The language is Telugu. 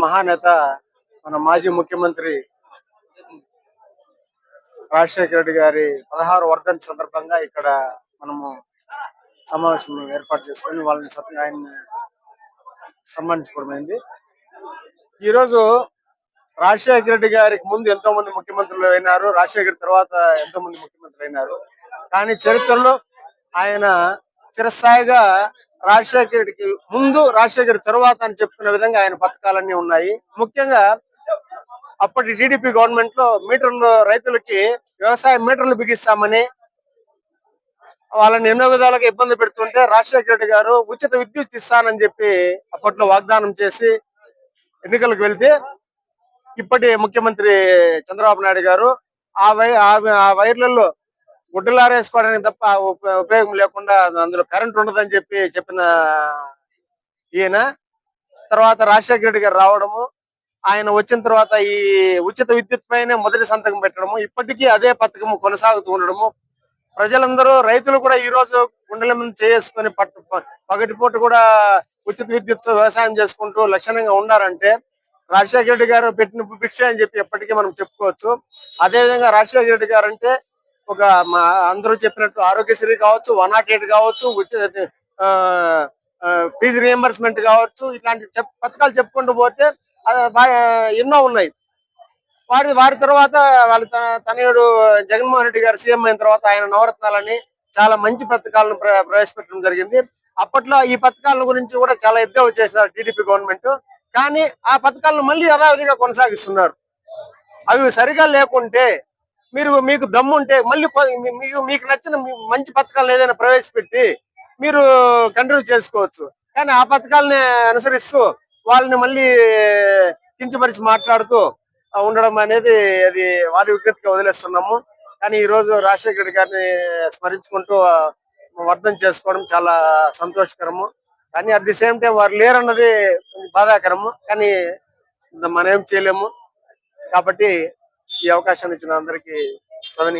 మహానేత మన మాజీ ముఖ్యమంత్రి రాజశేఖర రెడ్డి గారి పదహారు వర్గం సందర్భంగా ఇక్కడ మనము సమావేశం ఏర్పాటు చేసుకొని వాళ్ళని ఆయన ఆయన్ని సన్మానించుకోవడమైంది ఈరోజు రాజశేఖర రెడ్డి గారికి ముందు ఎంతో మంది ముఖ్యమంత్రులు అయినారు రాజశేఖర్ తర్వాత ఎంతో మంది ముఖ్యమంత్రులు అయినారు. కానీ చరిత్రలో ఆయన చిరస్థాయిగా రాజశేఖర రెడ్డికి ముందు రాజశేఖర్ తర్వాత అని చెప్పుకునే విధంగా ఆయన పథకాలన్నీ ఉన్నాయి. ముఖ్యంగా అప్పటి టీడీపీ గవర్నమెంట్లో మీటర్లు రైతులకి వ్యవసాయ మీటర్లు బిగిస్తామని వాళ్ళని ఎన్నో విధాలుగా ఇబ్బంది పెడుతుంటే రాజశేఖర రెడ్డి గారు ఉచిత విద్యుత్ ఇస్తానని చెప్పి అప్పట్లో వాగ్దానం చేసి ఎన్నికలకు వెళ్తే ఇప్పటి ముఖ్యమంత్రి చంద్రబాబు నాయుడు గారు ఆ వై ఆ- ఆ వైర్లలో గుడ్డలారేసుకోవడానికి తప్ప ఉపయోగం లేకుండా అందులో కరెంట్ ఉండదని చెప్పి చెప్పిన ఈయన. తర్వాత రాజశేఖర రెడ్డి గారు రావడము ఆయన వచ్చిన తర్వాత ఈ ఉచిత విద్యుత్ పైనే మొదటి సంతకం పెట్టడము ఇప్పటికీ అదే పథకం కొనసాగుతూ ఉండడము. ప్రజలందరూ రైతులు కూడా ఈ రోజు గుండెల మీద చేసుకుని పట్టు ప- పగటిపూట కూడా ఉచిత విద్యుత్ వ్యవసాయం చేసుకుంటూ లక్షణంగా ఉన్నారంటే రాజశేఖర రెడ్డి గారు పెట్టిన భిక్ష అని చెప్పి ఎప్పటికీ మనం చెప్పుకోవచ్చు. అదే విధంగా రాజశేఖర రెడ్డి గారు అంటే ఒక మా అందరూ చెప్పినట్టు ఆరోగ్యశ్రీ కావచ్చు వన్ నాట్ ఎయిట్ కావచ్చు ఫీజు రియంబర్స్మెంట్ కావచ్చు ఇట్లాంటి పథకాలు చెప్పుకుంటూ పోతే ఎన్నో ఉన్నాయి. వారి వారి తర్వాత వాళ్ళ తనయుడు జగన్మోహన్ రెడ్డి గారు సీఎం అయిన తర్వాత ఆయన నవరత్నాలని చాలా మంచి పథకాలను ప్ర- ప్రవేశపెట్టడం జరిగింది. అప్పట్లో ఈ పథకాల గురించి కూడా చాలా ఎద్దేవా చేసినారు టీడీపీ గవర్నమెంట్. కానీ ఆ పథకాలను మళ్ళీ యథావిధిగా కొనసాగిస్తున్నారు. అవి సరిగా లేకుంటే మీరు మీకు దమ్ముంటే మళ్ళీ మీకు మీకు నచ్చిన మీ- మంచి పథకాలను ఏదైనా ప్రవేశపెట్టి మీరు కంటిన్యూ చేసుకోవచ్చు. కానీ ఆ పథకాలని అనుసరిస్తూ వాళ్ళని మళ్ళీ కించపరిచి మాట్లాడుతూ ఉండడం అనేది అది వారి వికృతిగా వదిలేస్తున్నాము. కానీ ఈ రోజు రాజశేఖర రెడ్డి గారిని స్మరించుకుంటూ వర్ధం చేసుకోవడం చాలా సంతోషకరము. కానీ అట్ ది సేమ్ టైం వారు లేరన్నది కొంచెం బాధాకరము. కానీ మనం ఏం చేయలేము. కాబట్టి ఈ అవకాశాన్ని ఇచ్చిన అందరికీ సవిని